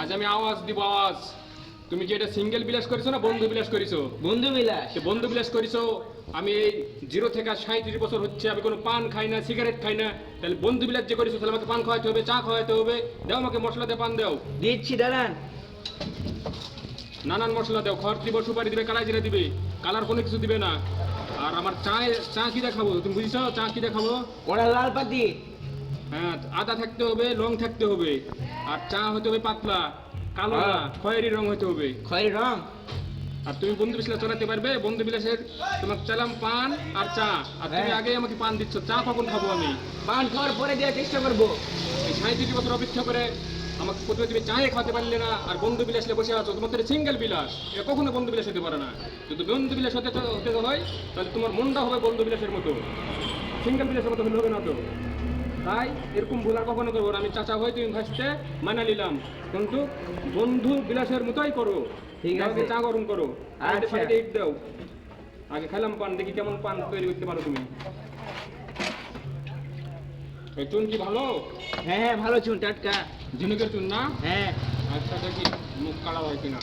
আজ আমি আওয়াজ দিব আওয়াজ। তুমি কি এটা সিঙ্গেল বিলাস করেছ না বন্ধু বিলাস করেছ? বন্ধু বিলাস। সে বন্ধু বিলাস করেছ আমি এই জিরো থেকে সাঁত্রিশ বছর হচ্ছে আমি কোনো পান খাই না সিগারেট খাই না। তাহলে বন্ধু বিলাস যে করেছ তাহলে আমাকে পান খাওয়াতে হবে চা খাওয়াতে হবে। দাও আমাকে মশলা দিয়ে পান দাও। দিচ্ছি দাঁড়ান। নানান মশলা দাও খড় দিব সুপারি দিবে কালাই জিরা দিবে। কালার কোনো কিছু দিবে না। আর আমার চা চা কি দেখাবো? তুমি বুঝছ? চা কি দেখাবো? ওরা লাল পাতি। হ্যাঁ আদা থাকতে হবে লং থাকতে হবে। আর চা হতে হবে পাতলা কালো না হ্যাঁ। খয়েরি রং হতে হবে। খয়েরি রং? আর তুমি বন্ধু বিলাস চালাতে পারবে বন্ধু বিলাসের তোমাকে চালাম পান আর চা। আর তুমি হ্যাঁ। আগে আমাকে পান দিচ্ছ চা কখন খাব আমি? পান খাওয়ার পরে দেওয়ার চেষ্টা করব। এই সাঁত্রিশ বছর অপেক্ষা করে আমাকে প্রথমে তুমি চায়ে খাওয়াতে পারলে না আর বন্ধু বিলাসে বসে আছো তোমার সিঙ্গেল বিলাস এটা কখনো বন্ধু বিলাস হতে পারে না। যদি বন্ধু বিলাস হতে হতে হয় তাহলে তোমার মনটা হবে বন্ধু বিলাসের মতো। সিঙ্গেল বিলাসের মতো হলে হবে না তো। তাই এরকম ভুল আর কখনো করব না। আমি চাচা হয়ে তুমি ভাসতে মানা নিলাম। কিন্তু বন্ধু বিলাসের মতোই করো। ঠিক আছে। চা গরম করো। আচ্ছা। আচ্ছা ইট দাও। আগে খেলাম পান দেখি কেমন পান তৈরি করতে পারো তুমি। এই চুন কি ভালো? হ্যাঁ হ্যাঁ ভালো চুন টাটকা। ঝিনুকের চুন না? হ্যাঁ। আচ্ছা দেখি মুখ কালা হয় কিনা।